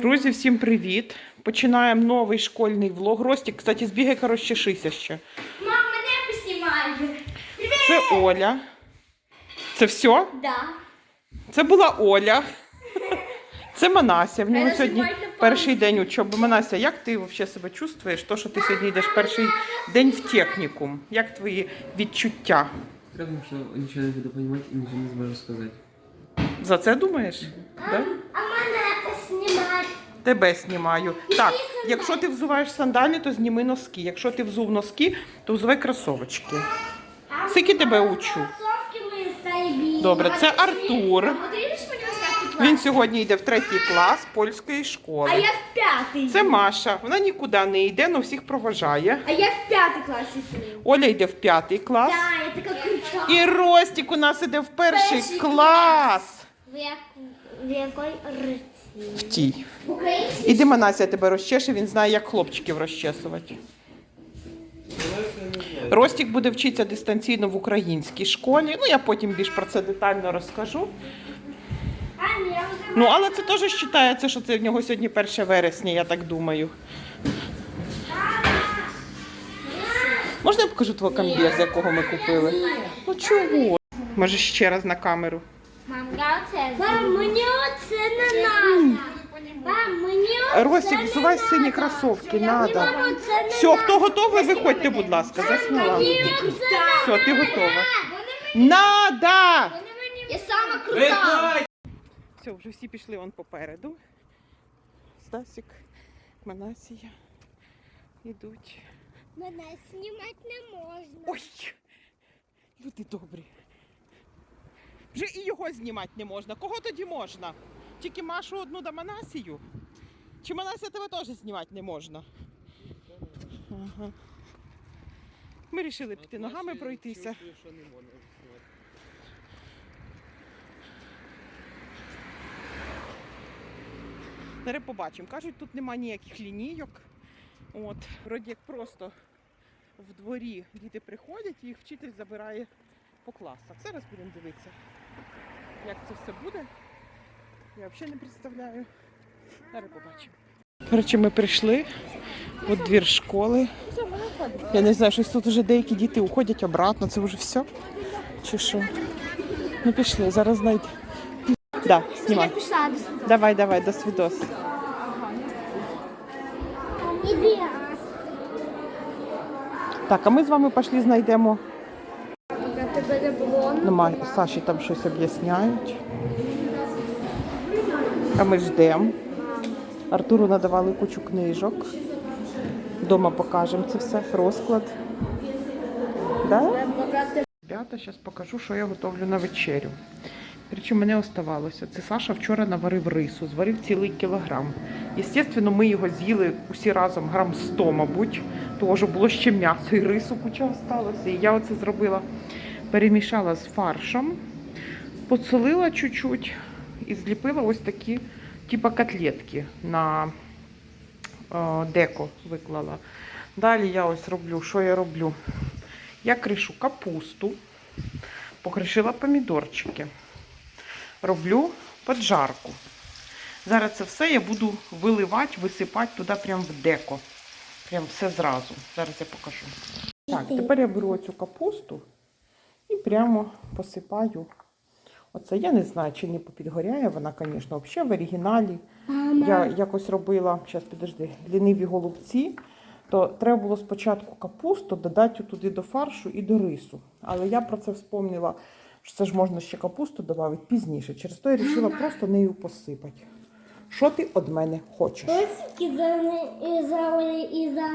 Друзі, всім привіт! Починаємо новий школьний влог. Ростік, кстати, збігай, коротше, шися ще. Мам, мене поснімає. Це Оля. Це все? Да. Це була Оля. Це Манася. В нього сьогодні перший день учоби. Манася, як ти взагалі себе чувствуєш? То, що ти сьогодні йдеш перший день в технікум. Як твої відчуття? Потому что ничего не буду понимать и ничего не сможу сказать. За це думаєш? Да? А мене поснімає. Тебе знімаю. Так, якщо ти взуваєш сандалі, то зніми носки. Якщо ти взув носки, то взувай кросовочки. Скільки тебе учу? Добре, це Артур. А оставити Він сьогодні йде в третій клас польської школи. А я в п'ятий. Це Маша. Вона нікуди не йде, але всіх проважає. А я в п'ятий клас йду. Оля йде в п'ятий клас. Да, я така крута. І Ростік у нас іде в перший Перший клас. В, як... в якої риці? В тій. Іди Манася тебе розчеше, він знає, як хлопчиків розчесувати. Ростік буде вчитися дистанційно в українській школі. Ну, я потім більш про це детально розкажу. Ну, але це теж вважається, що це в нього сьогодні 1 вересня, я так думаю. Можна я покажу твого комбез, якого ми купили? Ну чого? Може ще раз на камеру. Мам, оце Мам, мені оце не надо. Мам, мені оце Ростік, взувай сині кросовки, надо. мам, оце не Все, хто готовий, виходьте, будь ласка, заснула. Мені оце Все, ти готова. Вони мені- Надо! Я сама крута. Все, вже всі пішли вон попереду. Стасік, Манасія. Ідуть. Мене знімати не можна. Ой! Люди добрі. Вже і його знімати не можна. Кого тоді можна? Тільки Машу одну да Манасію? Чи Манася тебе теж знімати не можна? Ага. Ми вирішили піти ногами пройтися. Зараз побачимо. Кажуть, тут нема ніяких лінійок. От, вроді як просто в дворі діти приходять і їх вчитель забирає по класах. Зараз будемо дивитися, як це все буде. Я взагалі не представляю. Зараз побачимо. Коротше, ми прийшли от двір школи. Я не знаю, щось тут вже деякі діти уходять обратно. Це вже все? Чи що? Ну пішли, зараз знайдемо. Да, знімай. Давай, давай, до свідос. Так, а ми з вами пішли знайдемо. Саші там щось об'ясняють. А ми ждемо. Артуру надавали кучу книжок. Дома покажемо це все, розклад. Да? Ребята, зараз покажу, що я готовлю на вечерю. Причому мене оставалося. Це Саша вчора наварив рису, зварив цілий кілограм. Єстественно, ми його з'їли усі разом грам 100, мабуть. Того що було ще м'ясо і рису куча осталося. І я оце зробила, перемішала з фаршем, подсолила чуть-чуть і зліпила ось такі, типа котлетки на е, деко виклала. Далі я ось роблю, що я роблю? Я кришу капусту, покришила помідорчики. Роблю поджарку. Зараз це все я буду виливати, висипати туди прямо в деко. Прям все зразу. Зараз я покажу. Так, тепер я беру цю капусту і прямо посипаю. Оце я не знаю, чи не попідгоряє вона, звісно, взагалі в оригіналі. Я якось робила, зараз підожди, ліниві голубці, то треба було спочатку капусту додати туди до фаршу і до рису. Але я про це вспомнила, що це ж можна ще капусту додати пізніше. Через то я вирішила просто нею посипати. Що ти від мене хочеш? Ось і за, і за, і за,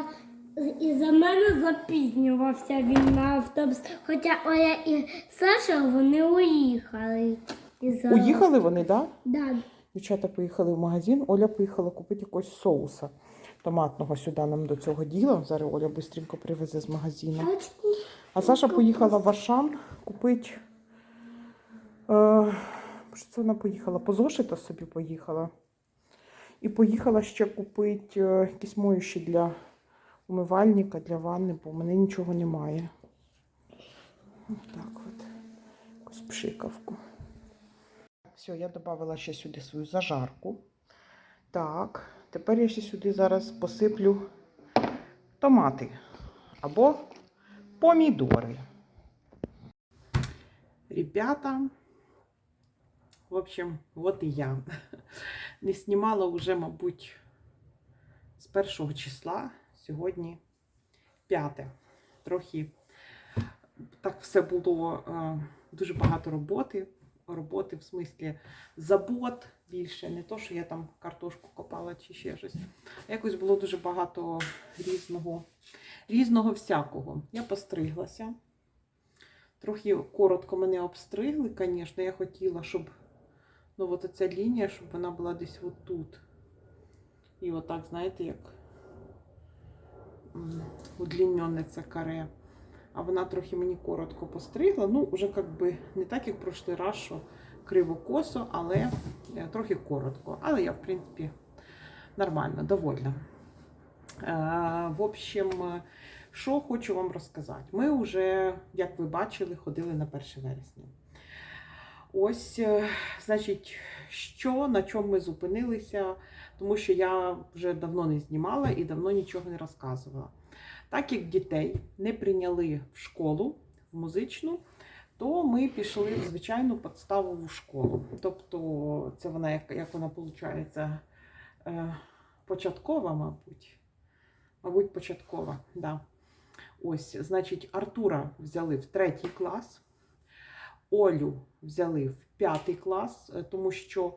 і за мене запізнювався він на автобус. Хоча Оля і Саша вони уїхали. І за... Уїхали вони, так? Да? Да. Дівчата поїхали в магазин, Оля поїхала купити якогось соуса томатного сюди нам до цього діла. Зараз Оля швидко привезе з магазину. А Саша поїхала в Ашан купити. Е, що це вона поїхала? По зошита собі поїхала. І поїхала ще купити е, якісь моющі для умивальника, для ванни, бо в мене нічого немає. Так от. Якусь пшикавку. Все, я додала ще сюди свою зажарку. Так, тепер я ще сюди зараз посиплю томати або помідори. Ребята, в общем, от і я. Не знімала вже, мабуть, з першого числа. Сьогодні п'яте. Трохи так все було е, дуже багато роботи. Роботи в смислі забот більше, не то, що я там картошку копала чи ще щось. Якось було дуже багато різного, різного всякого. Я постриглася. Трохи коротко мене обстригли, звісно. Я хотіла, щоб ну, от ця лінія, щоб вона була десь отут. І отак, знаєте, як м, удлінене це каре. А вона трохи мені коротко постригла. Ну, вже як би не так, як прошлий раз, що криво-косо, але е, трохи коротко. Але я, в принципі, нормально, довольна. Е, В общем, що хочу вам розказати. Ми вже, як ви бачили, ходили на 1 вересня. Ось, е, значить, що на чому ми зупинилися, тому що я вже давно не знімала і давно нічого не розказувала. Так як дітей не прийняли в школу, в музичну, то ми пішли в звичайну підставову школу. Тобто, це вона, як, як вона виходить, е, початкова, мабуть. Мабуть, початкова, да. Ось, значить, Артура взяли в третій клас, Олю взяли в п'ятий клас, е, тому що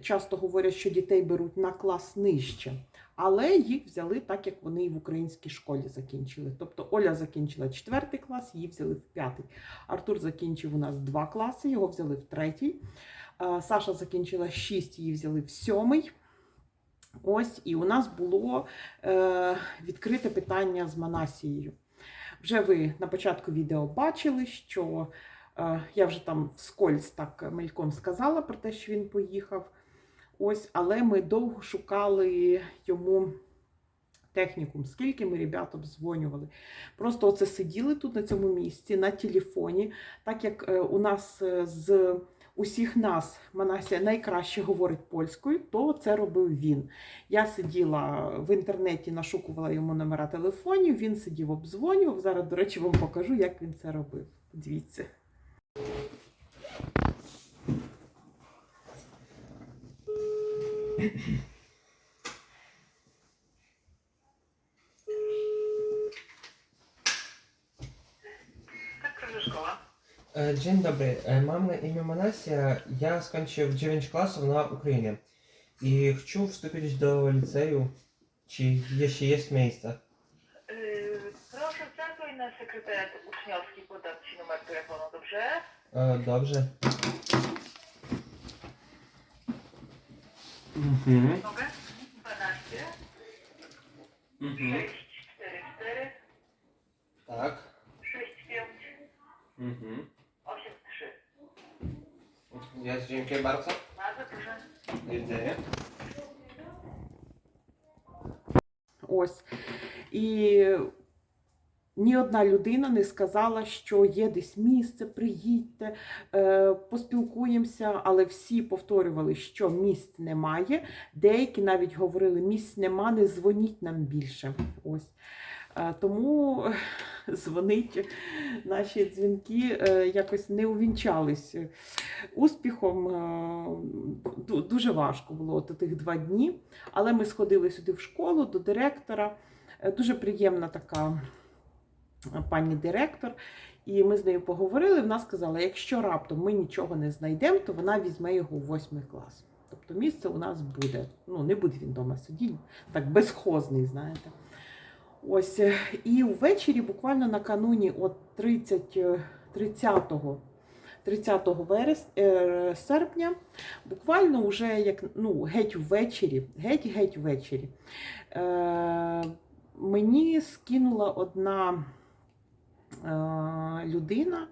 часто говорять, що дітей беруть на клас нижче. Але їх взяли так, як вони і в українській школі закінчили. Тобто Оля закінчила четвертий клас, її взяли в п'ятий. Артур закінчив у нас два класи, його взяли в третій. Е, Саша закінчила шість, її взяли в сьомий. Ось, і у нас було е, відкрите питання з Манасією. Вже ви на початку відео бачили, що я вже там вскользь так мельком сказала про те, що він поїхав. Ось, але ми довго шукали йому технікум, скільки ми ребят обдзвонювали. Просто оце сиділи тут на цьому місці на телефоні, так як е, у нас е, з усіх нас Манасія найкраще говорить польською, то це робив він. Я сиділа в інтернеті, нашукувала йому номера телефонів, він сидів, обдзвонював. Зараз, до речі, вам покажу, як він це робив. Дивіться. Tak, proszę szkoła. E, Dzień dobry, E, mam na imię Manasia. Ja skończył 9 klasów na Ukrainie i chcę wstąpić do liceum. Czy jeśli jest miejsce? Proszę zadzwoń na sekretariat uczniowski, podam Ci numer telefonu, dobrze? E, Dobrze. Mhm. Mogę? 12 Mhm. 644 Tak. 65 Mhm. 83. Jest, dziękuję bardzo. Bardzo proszę. Do widzenia. Ось. І ні одна людина не сказала, що є десь місце, приїдьте, е, поспілкуємося, але всі повторювали, що місць немає. Деякі навіть говорили, місць нема, не дзвоніть нам більше. Ось. Е, Тому е, дзвонить наші дзвінки якось не увінчались успіхом. Дуже важко було от тих два дні. Але ми сходили сюди в школу до директора. Дуже приємна така пані директор. І ми з нею поговорили. Вона сказала, якщо раптом ми нічого не знайдемо, то вона візьме його у восьмий клас. Тобто місце у нас буде. Ну, не буде він вдома сидіти, так безхозний, знаєте. Ось. е, І ввечері, буквально накануні от 30, е, 30 30 верес, е, серпня, буквально вже як ну, геть ввечері, геть-геть ввечері, е, мені скинула одна людина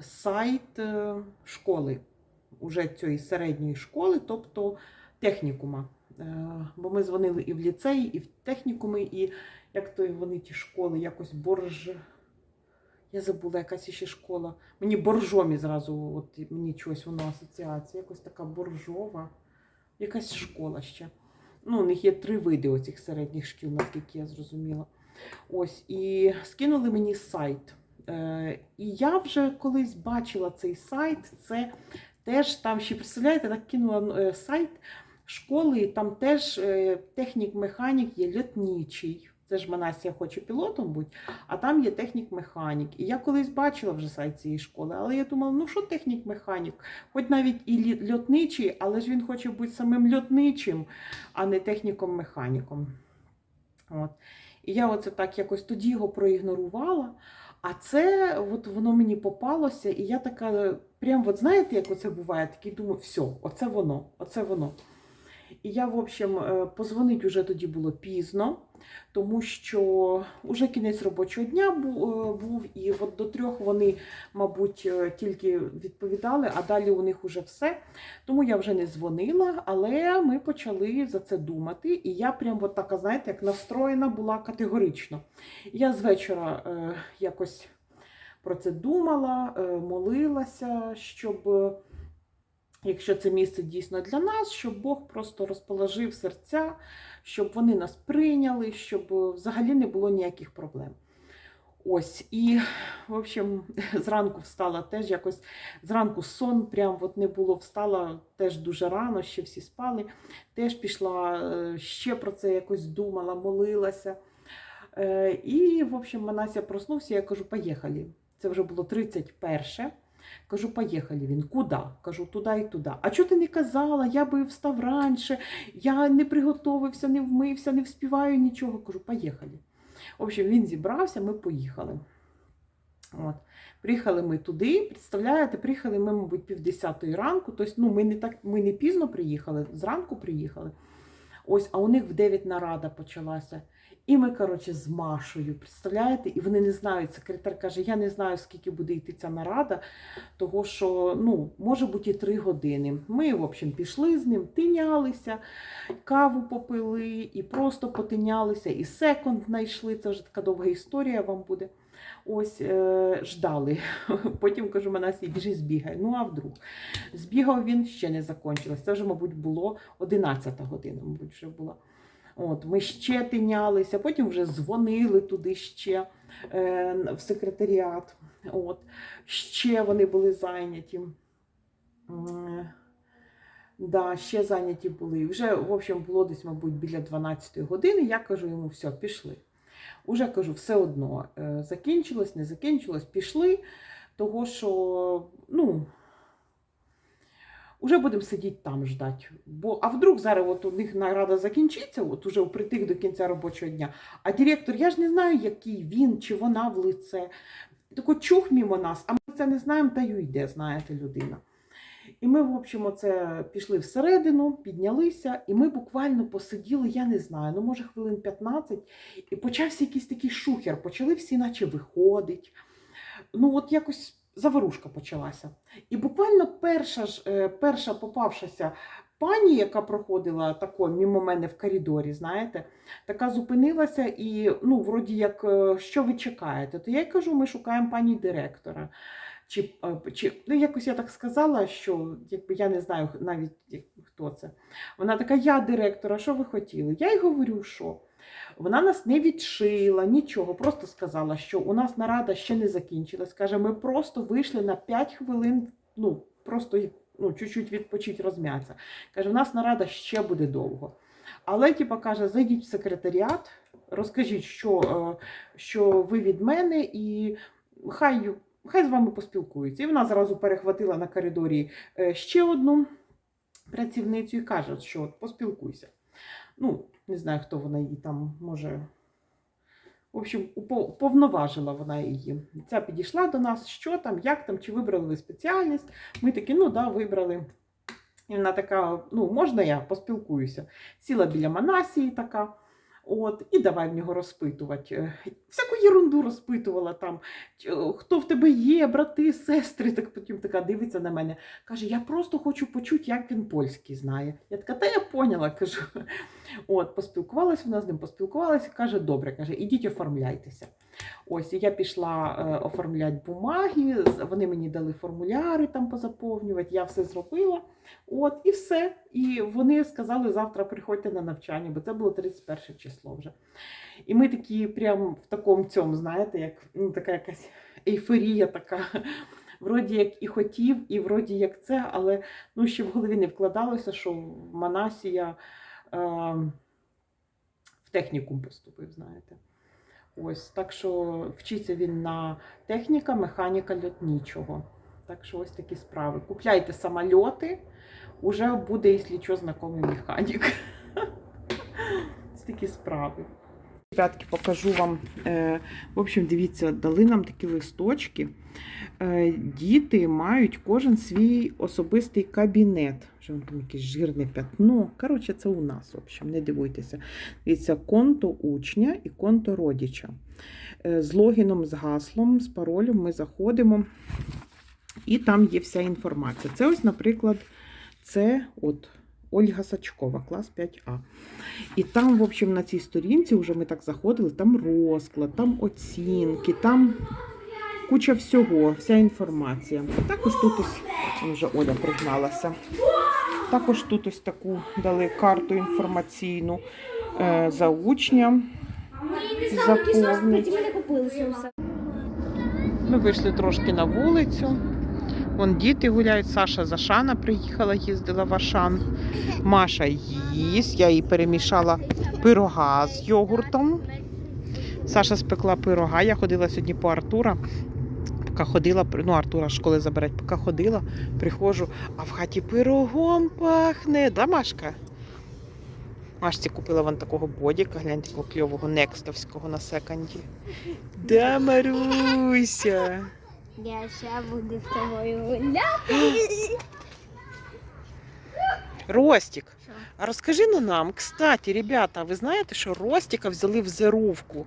сайт е, школи, уже цієї середньої школи, тобто технікума. Е, бо ми дзвонили і в ліцеї, і в технікуми, і як то вони ті школи, якось борж. Я забула, якась ще школа. Мені боржомі зразу, от мені чогось воно асоціація, якось така боржова, якась школа ще. Ну, у них є три види оцих середніх шкіл, наскільки я зрозуміла. Ось, і скинули мені сайт. Е, і я вже колись бачила цей сайт. Це теж там ще представляєте, так кинула е, сайт школи, там теж е, технік-механік є льотничий. Це ж Манасія хоче пілотом бути, а там є технік-механік. І я колись бачила вже сайт цієї школи, але я думала, ну що технік-механік? Хоч навіть і льотничий, але ж він хоче бути самим льотничим, а не техніком-механіком. От. І я оце так якось тоді його проігнорувала. А це от воно мені попалося, і я така, прям, от знаєте, як оце буває, такий думаю, все, оце воно, оце воно. І я, в общем, е, позвонить уже тоді було пізно, тому що вже кінець робочого дня е, був, і от до трьох вони, мабуть, е, тільки відповідали, а далі у них уже все. Тому я вже не дзвонила, але ми почали за це думати. І я прям от така, знаєте, як настроєна була категорично. Я з вечора якось про це думала, молилася, щоб, якщо це місце дійсно для нас, щоб Бог просто розположив серця, щоб вони нас прийняли, щоб е, взагалі не було ніяких проблем. Ось, і, в общем, зранку встала теж якось, зранку сон прям от не було, встала теж дуже рано, ще всі спали. Теж пішла, е, ще про це якось думала, молилася. Е, І, в общем, Манася проснувся, я кажу, поїхали. Це вже було 31. Кажу, поїхали. Він куди? Кажу, туди і туди. А чого ти не казала? Я би встав раніше, я не приготовився, не вмився, не вспіваю нічого. Кажу, поїхали. В общем, він зібрався, ми поїхали. От. Приїхали ми туди, представляєте, приїхали ми, мабуть, півдесятої ранку. Тобто, ну, ми не так, ми не пізно приїхали, зранку приїхали. Ось, а у них в 9 нарада почалася. І ми, коротше, з Машою, представляєте, і вони не знають. Секретар каже: я не знаю, скільки буде йти ця нарада, того що ну, може бути і три години. Ми, в общем, пішли з ним, тинялися, каву попили, і просто потинялися, і секонд знайшли. Це вже така довга історія вам буде. Ось е, ждали. Потім кажу, Манасі, біжи, збігай. Ну а вдруг? Збігав він ще не закончилось. Це вже, мабуть, було 11 година, мабуть, вже була. От, ми ще тинялися, потім вже дзвонили туди ще е, в секретаріат. От, ще вони були зайняті. Да, ще зайняті були. Вже, в общем, було десь, мабуть, біля 12 години. Я кажу йому, все, пішли. Уже кажу, все одно е, закінчилось, не закінчилось, пішли, того що, ну, Уже будемо сидіти там ждати. Бо, а вдруг зараз от у них нарада закінчиться, от уже впритик до кінця робочого дня. А директор, я ж не знаю, який він чи вона в лице. Тако чух мімо нас, а ми це не знаємо, та й йде, знаєте, людина. І ми, в общем, оце пішли всередину, піднялися, і ми буквально посиділи, я не знаю, ну може хвилин 15, і почався якийсь такий шухер. Почали всі, наче виходить. Ну, от якось заворушка почалася. І буквально перша ж, е, перша попавшася пані, яка проходила тако мимо мене в коридорі, знаєте, така зупинилася і, ну, вроді як, е, що ви чекаєте? То я й кажу, ми шукаємо пані директора. Чи, е, чи, ну, якось я так сказала, що якби я не знаю навіть хто це. Вона така, я директора, що ви хотіли? Я й говорю, що. Вона нас не відшила, нічого, просто сказала, що у нас нарада ще не закінчилась. Каже, ми просто вийшли на 5 хвилин, ну, просто ну, чуть-чуть відпочити, розм'ятися. Каже, у нас нарада ще буде довго. Але, типа, каже, зайдіть в секретаріат, розкажіть, що, е, що ви від мене, і хай, хай з вами поспілкуються. І вона зразу перехватила на коридорі е, ще одну працівницю і каже, що поспілкуйся. Ну, не знаю, хто вона її там може. В общем, уповноважила повноважила вона її. Ця підійшла до нас, що там, як там, чи вибрали ви спеціальність. Ми такі, ну да, вибрали. І вона така: ну, можна я поспілкуюся. Сіла біля Манасії така. От, і давай в нього розпитувати. Е, Всяку єрунду розпитувала там, хто в тебе є, брати, сестри. Так потім така дивиться на мене. Каже, я просто хочу почути, як він польський знає. Я така, та я поняла, кажу. От, поспілкувалася вона з ним, поспілкувалася, каже, добре, каже, ідіть оформляйтеся. Ось, і я пішла е, оформляти бумаги, вони мені дали формуляри там позаповнювати, я все зробила. От, і все. І вони сказали, завтра приходьте на навчання, бо це було 31 число вже. І ми такі прям в такому цьому, знаєте, як ну, така якась ейфорія така. Вроді як і хотів, і вроді як це, але ну, ще в голові не вкладалося, що в Манасі е, в технікум поступив, знаєте. Ось, так що вчиться він на техніка, механіка льотнічого. Так що ось такі справи. Купляйте самольоти, уже буде, якщо що, знайомий механік. Ось такі справи. Ребятки, покажу вам. Е, в общем, дивіться, дали нам такі листочки. Е, діти мають кожен свій особистий кабінет. Що там якесь жирне пятно. Коротше, це у нас, в общем, не дивуйтеся. Дивіться, конто учня і конто родича. Е, З логіном, з гаслом, з паролем ми заходимо, і там є вся інформація. Це ось, наприклад, це от Ольга Сачкова, клас 5А. І там, в общем, на цій сторінці вже ми так заходили, там розклад, там оцінки, там куча всього, вся інформація. Також тут ось вже Оля пригналася. Також тут ось таку дали карту інформаційну е, за учня. Не купили. Ми вийшли трошки на вулицю. Вон діти гуляють. Саша з Ашана приїхала, їздила в Ашан. Маша їсть. Я їй перемішала пирога з йогуртом. Саша спекла пирога. Я ходила сьогодні по Артура. Поки ходила, ну Артура з школи заберуть, поки ходила, приходжу, а в хаті пирогом пахне. Да, Машка? Машці купила вон такого бодіка, глянь, такого кльового некстовського на секонді. Да, Маруся. Я ще буду з тобою гуляти. Ростік, а розкажи ну нам, кстати, ребята, ви знаєте, що Ростіка взяли в зеровку?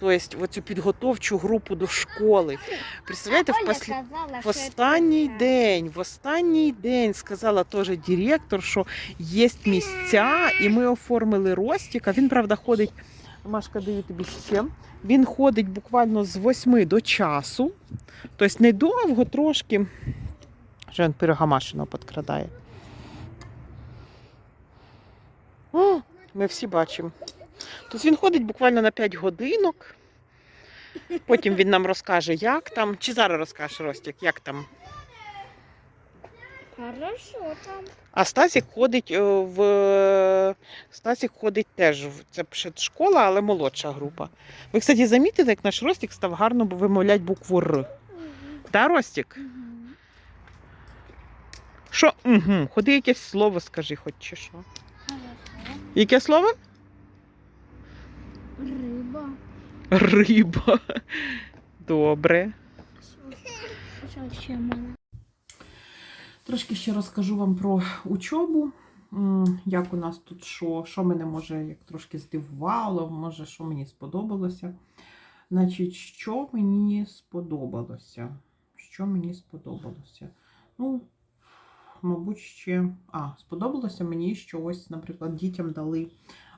Тобто в оцю підготовчу групу до школи. Представляєте, в, казала, в останній день, в останній день сказала теж директор, що є місця, і ми оформили Ростіка. Він, правда, ходить, Машка, даю тобі ще. Він ходить буквально з 8 до часу. Тобто недовго трошки. Що він пирога машину підкрадає. О, ми всі бачимо. Тобто він ходить буквально на 5 годинок. Потім він нам розкаже, як там. Чи зараз розкажеш, Ростік, як там? Хорошо там. А Стасік ходить е, в Стасік ходить теж в це ще школа, але молодша група. Ви, кстати, замітили, як наш Ростік став гарно вимовляти букву Р. Да, Ростік? Що? Угу. Ходи якесь слово скажи, хоч чи що. Яке слово? Риба. Риба. Добре. Що ще мене? Трошки ще розкажу вам про учобу. Як у нас тут що, що мене може як трошки здивувало, може, що мені сподобалося. Значить, що мені сподобалося? Що мені сподобалося? Ну, мабуть, ще. А, сподобалося мені, що ось, наприклад, дітям дали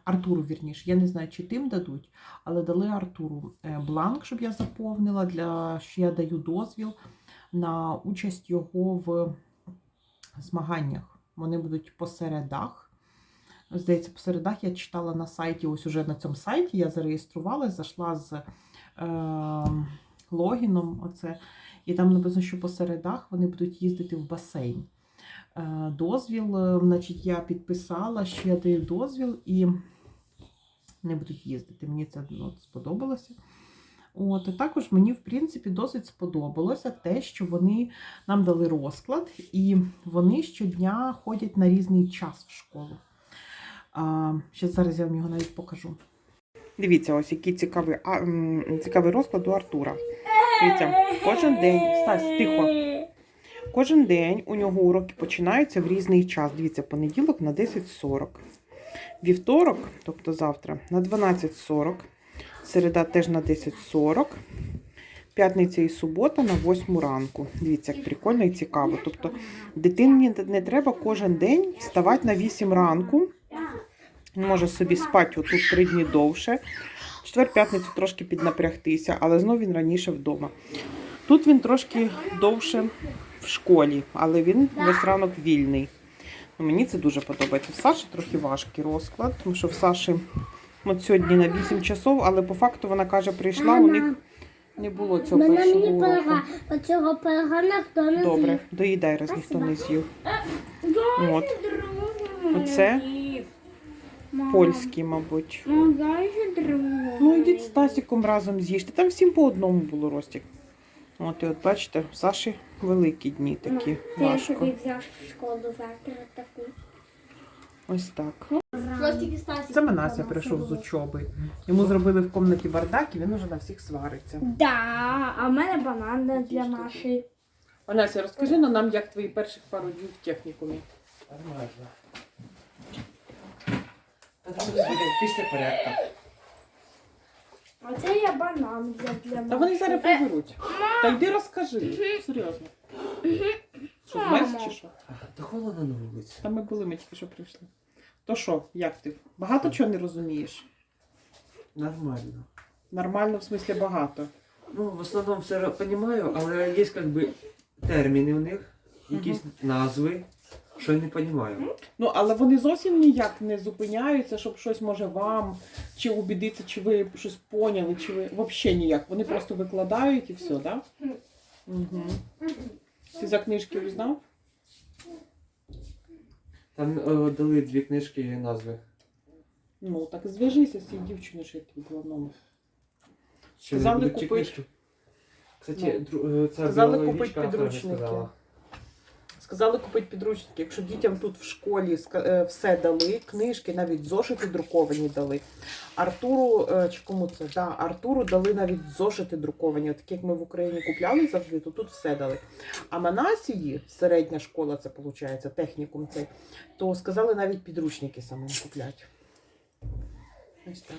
Артуру, вірніше. Я не знаю, чи тим дадуть, але дали Артуру е, бланк, щоб я заповнила, для що я даю дозвіл на участь його в змаганнях. Вони будуть по середах. Здається, по середах я читала на сайті, ось уже на цьому сайті я зареєструвалася, зайшла з е, логіном. Оце, і там написано, що по середах вони будуть їздити в басейн. Е, дозвіл, е, значить, я підписала, що я даю дозвіл і не будуть їздити. Мені це ну, сподобалося. От, також мені, в принципі, досить сподобалося те, що вони нам дали розклад, і вони щодня ходять на різний час в школу. А, ще зараз я вам його навіть покажу. Дивіться, ось який цікавий, а, цікавий розклад у Артура. Дивіться, кожен день, Стась, тихо. Кожен день у нього уроки починаються в різний час. Дивіться, понеділок на 10.40. Вівторок, тобто завтра, на 12.40. Середа теж на 10.40. П'ятниця і субота на 8 ранку. Дивіться, як прикольно і цікаво. Тобто дитині не треба кожен день вставати на 8 ранку. Може собі спати отут 3 дні довше. Четвер-п'ятницю трошки піднапрягтися, але знов він раніше вдома. Тут він трошки довше в школі, але він весь ранок вільний. Ну, мені це дуже подобається. В Саші трохи важкий розклад, тому що в Саші от сьогодні на 8 часов, але по факту вона каже, прийшла, у них не було цього Мене першого мені уроку. пирога. Оцього пирога ніхто не Добре, доїдай, раз ніхто не з'їв. От. Оце Мам, Польський, мабуть. Ну, дай же другу. Ну, йдіть з Тасіком разом з'їжте. Там всім по одному було Ростік. От і от бачите, в Саші великі дні такі. Ти Важко. собі взяв в школу завтра таку. Ось так. Це Манася прийшов з учоби. Йому зробили в кімнаті бардак і він уже на всіх свариться. Да, а в мене банана для Маші. Манася, розкажи на нам, як твої перших пару днів в технікумі. Нормально. Та там після порядку. А це я банан для, для Та вони зараз приберуть. Та йди розкажи. Серйозно. Що, змерз чи що? Та холодно на вулиці. Та ми були, ми тільки що прийшли. То що, як ти? Багато чого не розумієш? Нормально. Нормально, в смислі багато. Ну, в основному все розумію, але є як би терміни у них, якісь назви, що я не розумію. Ну, але вони зовсім ніяк не зупиняються, щоб щось може вам, чи убідитися, чи ви щось поняли, чи ви взагалі ніяк. Вони просто викладають і все, так? Да? Угу. Ти за книжки узнав? Там е, дали дві книжки і назви. Ну, так зв'яжися з цією дівчиною, що я тобі дала номер. Сказали будуть ті купити. книжки. Кстати, дру- е, ця Сказали купити автор не підручники. сказала. Сказали купити підручники. Якщо дітям тут в школі е, все дали, книжки, навіть зошити друковані дали. Артуру, е, чи кому це? Да, Артуру дали навіть зошити друковані. От такі, як ми в Україні купляли завжди, то тут все дали. А Манасії, середня школа, це виходить, технікум цей, то сказали навіть підручники самим купляти. Ось так.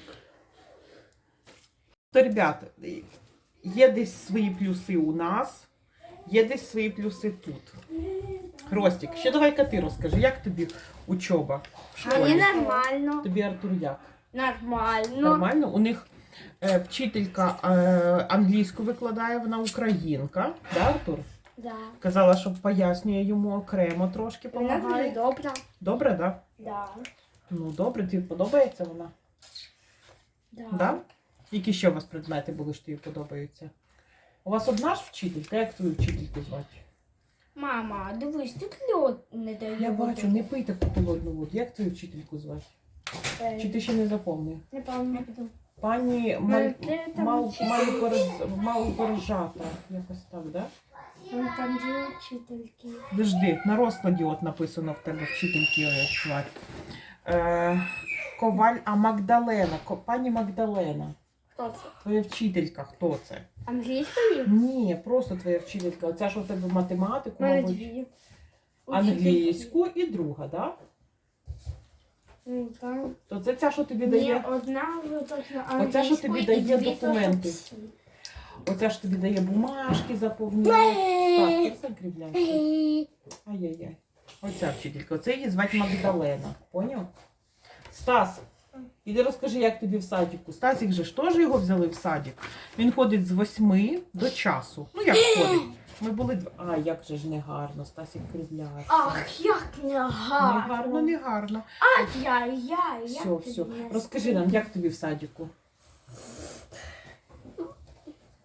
То, ребята, є десь свої плюси у нас, є десь свої плюси тут. Ростік, ще давай-ка ти розкажи, як тобі учоба в Мені нормально. Тобі Артур як? Нормально. Нормально? У них е, вчителька е, англійську викладає, вона українка. Да, Артур? Да. Казала, що пояснює йому окремо трошки Вона дуже допомагає. добра. Добре, так? Да? Да. Ну добре, тобі подобається вона? Да. Да? Які ще у вас предмети були, що тобі подобаються? У вас одна ж вчителька, як твою вчительку звати? Мама, дивись, тут льод не дає. Я бачу, не пий таку холодну воду. Як твою вчительку звати? Е, Чи ти ще не запомнив? Не пам'ятаю. Пані Маль... Ну, там Мал... вчитель. Малборз- Малборжата. Якось так, да? Вон там дві вчительки. Подожди, на розкладі от написано в тебе вчительки як звати. Е, Коваль, а Магдалена, Ко- пані Магдалена. Хто це? Твоя вчителька, хто це? Англійської? Ні, просто твоя вчителька. Оця ж у тебе математику, мене мабуть, дві. англійську і друга, да? Ну, там. То це ця, що тобі Ні, дає. одна точно Оце, що тобі дає і дві документи. точно всі. Оця ж тобі дає бумажки заповнювати. Так, ти закріпляєшся. Ай-яй-яй. Оця вчителька. Оце її звати Магдалена. Поняв? Стас, іди розкажи, як тобі в садіку. Стасік же ж теж його взяли в садик. Він ходить з восьми до часу. Ну як ходить? Ми були дв... А, як же ж не гарно, Стасік кривляється. Ах, як не Не гарно, гарно. не гарно. Ай-яй-яй. Все, як все. тобі не Розкажи нам, як тобі в садіку?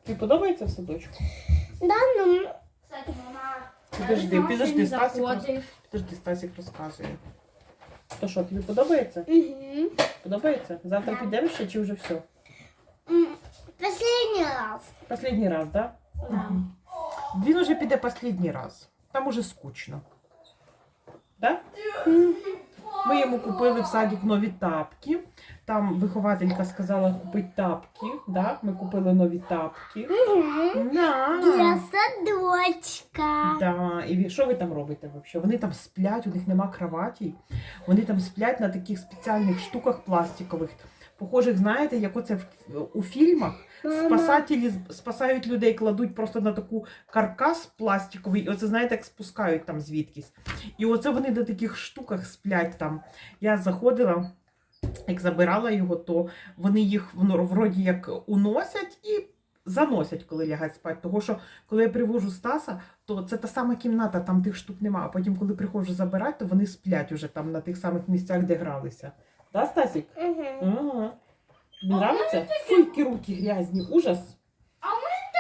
Тобі подобається в садочку? Да, ну... Кстати, мама... Підожди, підожди, Стасік, роз- заходив. підожди, Стасік розказує. То що, тобі подобається? Угу. Подобається? Завтра Да. підемо ще чи вже все? Последний раз. Последній раз, так? Да? Да. Він уже піде последній раз. Там уже скучно. Да? Ми йому купили в садик нові тапки. Там вихователька сказала купити тапки. Да? Ми купили нові тапки. Да. Для садочка. Да. І що ви там робите взагалі? Вони там сплять, у них нема кроватей. Вони там сплять на таких спеціальних штуках пластикових. Похожих, знаєте, як оце в, у фільмах. Спасателі спасають людей, кладуть просто на таку каркас пластиковий, і оце, знаєте, як спускають там звідкись. І оце вони на таких штуках сплять там. Я заходила, як забирала його, то вони їх ну, вроді як уносять і заносять, коли лягають спати. Того що коли я привожу Стаса, то це та сама кімната, там тих штук нема. А потім, коли приходжу забирати, то вони сплять уже там на тих самих місцях, де гралися. Да, Стасік? Угу. Ага. Тобі нравиться? Фу, які руки грязні, ужас.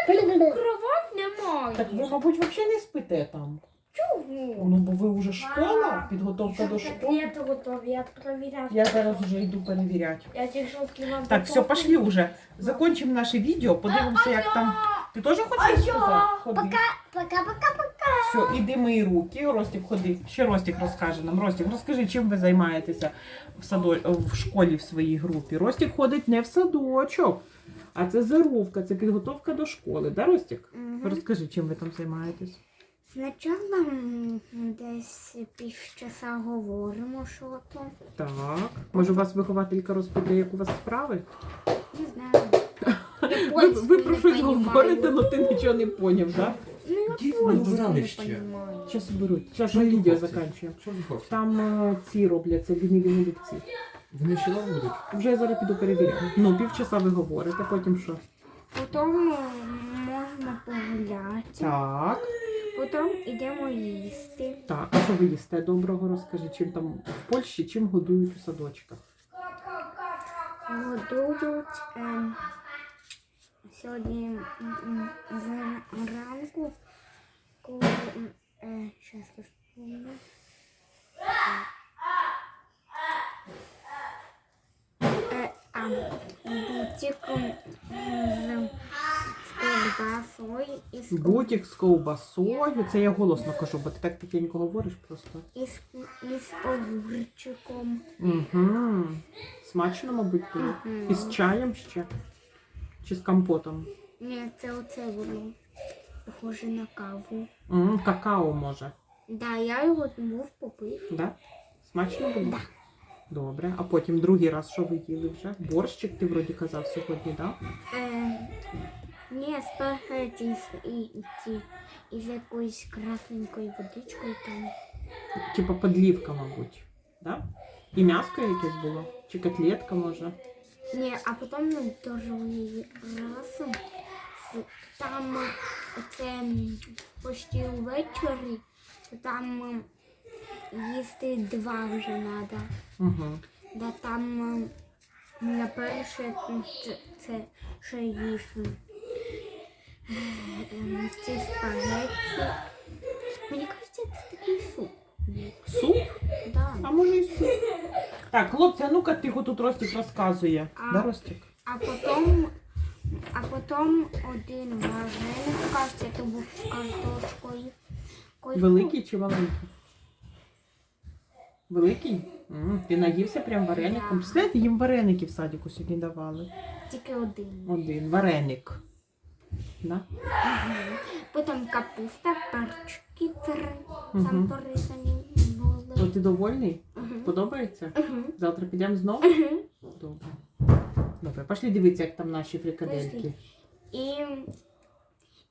Кровать немає. Так ви, мабуть, взагалі не спите там. Чого? Ну, бо ви вже школа, підготовка до школи. Я то готовий, я провіряв. Я зараз вже йду перевіряти. Я тільки сказала. Так, все, пошли уже. Закончимо наше відео, подивимося, як там. Ти теж хочеш сказати? Ходи. Пока-пока-пока. Все, іди мої руки. Ростик, ходи. Ще Ростик розкаже нам. Ростик, розкажи, чим ви займаєтеся в, садо... в школі в своїй групі. Ростик ходить не в садочок, а це заровка, це підготовка до школи. Да, Ростик? Розкажи, чим ви там займаєтесь. Спочатку десь півчаса говоримо, що то. Так. Може, у вас вихователька розповідає, як у вас справи? Не знаю. Ви, ви про щось говорите, але ти нічого не поняв, так? Ну, я Дід польську набрали не ще. понімаю. Зараз беруть. Зараз ми ви відео хлопці? закінчуємо. Що ви хочете? Там е, ці робляться ліниві голубці. Вони ще довго будуть? Вже я зараз піду перевіряти. Ну, півчаса ви говорите, потім що? Потім можна погуляти. Так, Потім йдемо їсти. так. А що ви їсте доброго? Розкажи, чим там в Польщі, чим годують у садочках? Годують ем, сьогодні зранку, коли е, щас. Е, а бутиком з з колбасою і з, Бутік з ковбасою. Це я голосно кажу, бо ти так тихенько говориш просто. і з, і з огурчиком. Угу. Смачно, мабуть, було. І з чаєм ще? Чи з компотом? Ні, це оце було похоже на каву. М, какао може. Да, я його був попив. Да? Смачно було? Добре. А потім другий раз що ви їли вже? Борщик ти вроді казав сьогодні, так? Да? Е, ні, спагеті з, і, і, ці, із якоюсь красненькою водичкою там. Типа подлівка, мабуть. Да? І м'яско якесь було? Чи котлетка може? Ні, а потім ми дожили разом. Там це почти увечері, там їсти два вже треба. Угу. Да там на перше це, це ще м, ці спагетті. Мені кажеться, це такий суп. Суп? Да. А може і суп. Так, хлопці, а ну-ка тихо тут Ростик розказує. А. Да, Ростик? А потім, а потім один вареник, кажеться, то був з картошкою. Кой- Великий чи маленький? Великий? М, ти наївся прям вареником. Представляєте, їм вареники в садіку сьогодні давали. Тільки один. Один вареник. Да? Потім капуста, перчики три. Там. Ти довольний? Подобається? Завтра підемо знову? Добре. Добре, пошли дивитися, як там наші фрикадельки. І,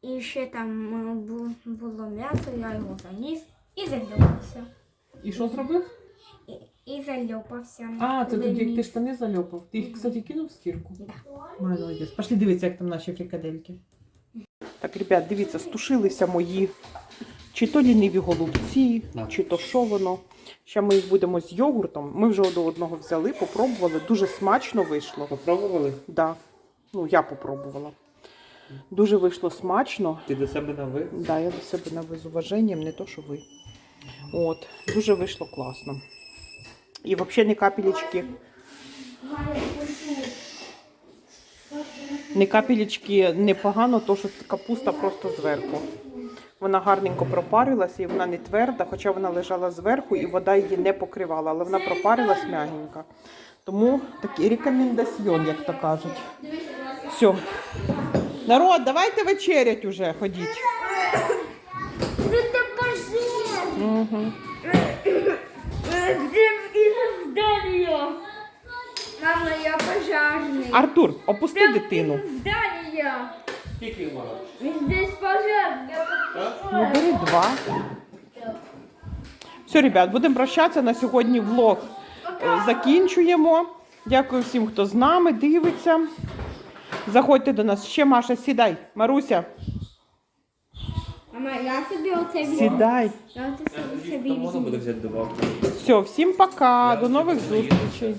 і ще там е, було м'ясо, я його заніс і зальопався. І що зробив? І, і зальопався. А, це тоді як ти штани зальопав. Ти їх, кстати, кинув в стірку? Да. Молодець. Пошли дивитися, як там наші фрикадельки. Так, ребят, дивіться, стушилися мої чи то ліниві голубці, чи то що воно. Ще ми їх будемо з йогуртом. Ми вже до одного взяли, попробували. Дуже смачно вийшло. Попробували? Да. Ну, я попробувала. Дуже вийшло смачно. Ти до себе на ви? Да, я до себе на з уваженням, не то, що ви. От, дуже вийшло класно. І взагалі не капелечки. Не капелечки непогано, то що капуста просто зверху. Вона гарненько пропарилася і вона не тверда, хоча вона лежала зверху і вода її не покривала, але вона пропарилась м'ягенька. Тому такий рекомендаціон, як то кажуть. Все. Народ, давайте вечерять уже, ходіть. Это пожар! Угу. Мама, я пожарный. Артур, опусти дитину. Скільки мало? Здесь пожар. Ну, бери два. Все, ребят, будемо прощатися. На сьогодні влог е, закінчуємо. Дякую всім, хто з нами дивиться. Заходьте до нас. Ще Маша, сідай. Маруся, Мама, я собі оце візьму. сідай. Я оце собі собі Там можна візьму. буде взяти добавку. Все, всім пока. Я До нових зустрічей.